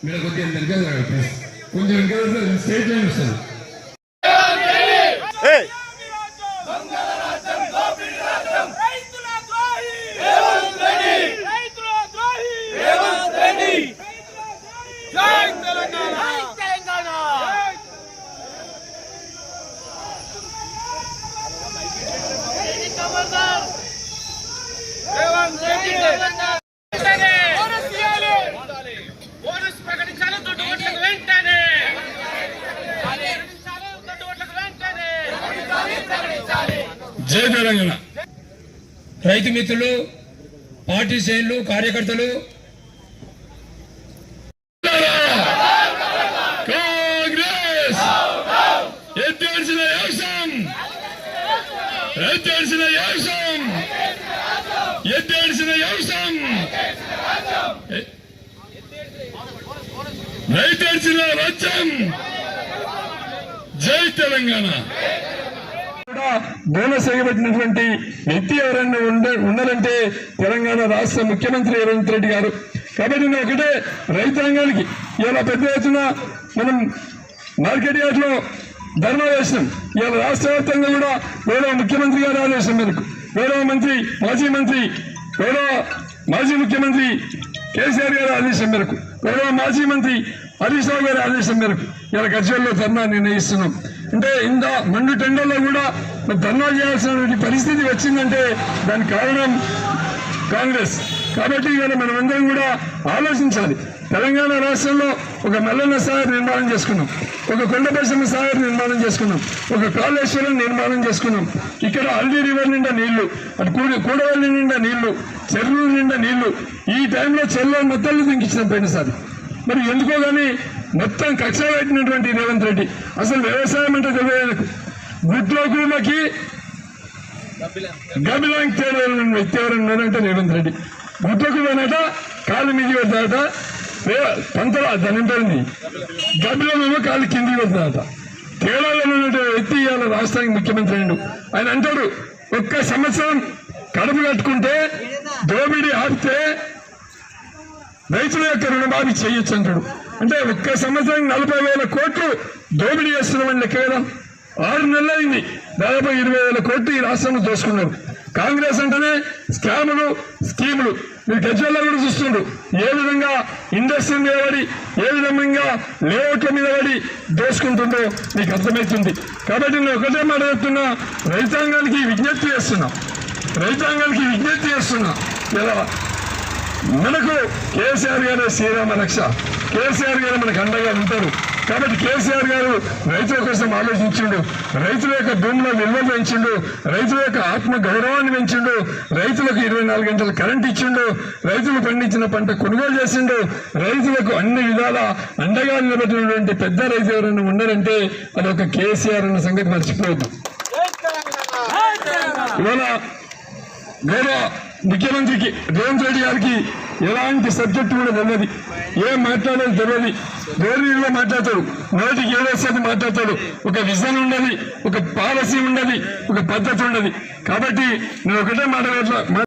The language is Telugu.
కొద్దిగా వెనకాల ప్లీజ్ కొంచెం వెనకాల స్టేట్ లైన్ వస్తుంది. రైతుల ద్రోహి రేవంత్ రెడ్డి రైతుల ద్రోహి రేవంత్ రెడ్డి జై తెలంగాణ జై తెలంగాణ రేవంత్ రెడ్డి బోనస్ ఇవ్వాలి. బోనస్ ప్రకటించాలి దొడ్డు ఓట్లకు వెంటనే ప్రకటించాలి దొడ్డు ఓట్లకు వెంటనే జై తెలంగాణ. రైతు మిత్రులు పార్టీ శ్రేణులు కార్యకర్తలు. కాంగ్రెస్. ఎత్తేసిన యాసం ఎత్తేసిన యాసం ఎత్తేసిన యాసం రైతేసిన రాజ్యం. జై తెలంగాణ. కూడా బోనస్ ఎగబెట్టినటువంటి వ్యక్తి ఎవరైనా ఉండ ఉన్నారంటే తెలంగాణ రాష్ట్ర ముఖ్యమంత్రి రేవంత్ రెడ్డి గారు. కాబట్టి నేను ఒకటే రైతాంగానికి ఇలా పెద్ద ఎత్తున మనం మార్కెట్ యార్డ్లో ధర్నా చేసినాం ఇవాళ రాష్ట్ర వ్యాప్తంగా కూడా గౌరవ ముఖ్యమంత్రి గారి ఆదేశం మేరకు గౌరవ మంత్రి మాజీ మంత్రి గౌరవ మాజీ ముఖ్యమంత్రి కేసీఆర్ గారి ఆదేశం మేరకు గౌరవ మాజీ మంత్రి హరీష్ రావు గారి ఆదేశం మేరకు ఇలా గజ్వల్లో ధర్నా నిర్ణయిస్తున్నాం. అంటే ఇంత మండు టెండర్లో కూడా మరి ధర్నా చేయాల్సినటువంటి పరిస్థితి వచ్చిందంటే దానికి కారణం కాంగ్రెస్. కాబట్టి ఇవాళ మనమందరం కూడా ఆలోచించాలి. తెలంగాణ రాష్ట్రంలో ఒక మల్లన్న సాగర్ నిర్మాణం చేసుకున్నాం. ఒక కొండపరిశ్రమ సాగర్ నిర్మాణం చేసుకున్నాం. ఒక కాళేశ్వరం నిర్మాణం చేసుకున్నాం. ఇక్కడ అల్లి రివర్ నిండా నీళ్ళు అటు కూడి కూడవల్లి నిండా నీళ్ళు చెరువుల నిండా నీళ్ళు. ఈ టైంలో చెరువుల మొత్తాలు దింకించినాం పోయినసారి. మరి ఎందుకో కానీ మొత్తం కక్ష పెట్టినటువంటి రేవంత్ రెడ్డి. అసలు వ్యవసాయం అంటే తెలియదు. గుడ్లో కూలకి గబిలాంగ్ తేడా వ్యక్తి ఎవరు రేవంత్ రెడ్డి. గుడ్లకు పోయినట కాలు మిగి పెడతాట పంతల దాని పేరుని గబిలమేమో కాలు కింది పెడతాట తేడాలో ఉన్నటువంటి వ్యక్తి ఇవాళ రాష్ట్రానికి ముఖ్యమంత్రి అయిండు ఆయన అంటాడు ఒక్క సంవత్సరం కడుపు కట్టుకుంటే దోబిడి ఆపితే రైతుల యొక్క రుణమాఫీ చేయొచ్చు అంటాడు. అంటే ఒక్క సంవత్సరం నలభై వేల కోట్లు దోపిడీ చేస్తున్నామని లెక్క కదా ఆరు నెలలు అయింది. దాదాపు ఇరవై వేల కోట్లు ఈ రాష్ట్రంలో దోసుకున్నారు. కాంగ్రెస్ అంటేనే స్కాములు స్కీములు. మీరు గజ్వల్లో కూడా చూస్తుండ్రు. ఏ విధంగా ఇండస్ట్రీ మీద పడి ఏ విధంగా లేఅవుట్ల మీద పడి దోసుకుంటుందో మీకు అర్థమవుతుంది. కాబట్టి నేను ఒకటే మాట చెప్తున్నా. రైతాంగానికి విజ్ఞప్తి చేస్తున్నా. రైతాంగానికి విజ్ఞప్తి చేస్తున్నా. ఇలా మనకు కేసీఆర్ గారే శ్రీరామ రక్ష. కేసీఆర్ గారు మనకు అండగా ఉంటారు. కాబట్టి కేసీఆర్ గారు రైతుల కోసం ఆలోచించిండు. రైతుల యొక్క భూమిలో నిల్వ పెంచిండు. రైతుల యొక్క ఆత్మ గౌరవాన్ని పెంచిండు. రైతులకు ఇరవై నాలుగు గంటల కరెంట్ ఇచ్చిండు. రైతులు పండించిన పంట కొనుగోలు చేసిండు. రైతులకు అన్ని విధాల అండగా నిలబెట్టినటువంటి పెద్ద రైతు ఎవరైనా ఉన్నారంటే అది ఒక కేసీఆర్ అన్న సంగతి మర్చిపోవద్దు. ఇవాళ గౌరవ ముఖ్యమంత్రికి రేవంత్ రెడ్డి గారికి ఎలాంటి సబ్జెక్టు కూడా తెలియదు. ఏం మాట్లాడేది తెలియదు. గౌరవీయుల్లో మాట్లాడతాడు. నోటికి ఏదొస్తుంది మాట్లాడతాడు. ఒక విజన్ ఉండదు. ఒక పాలసీ ఉండదు. ఒక పద్ధతి ఉండదు. కాబట్టి నేను ఒకటే మాట్లాడట్లా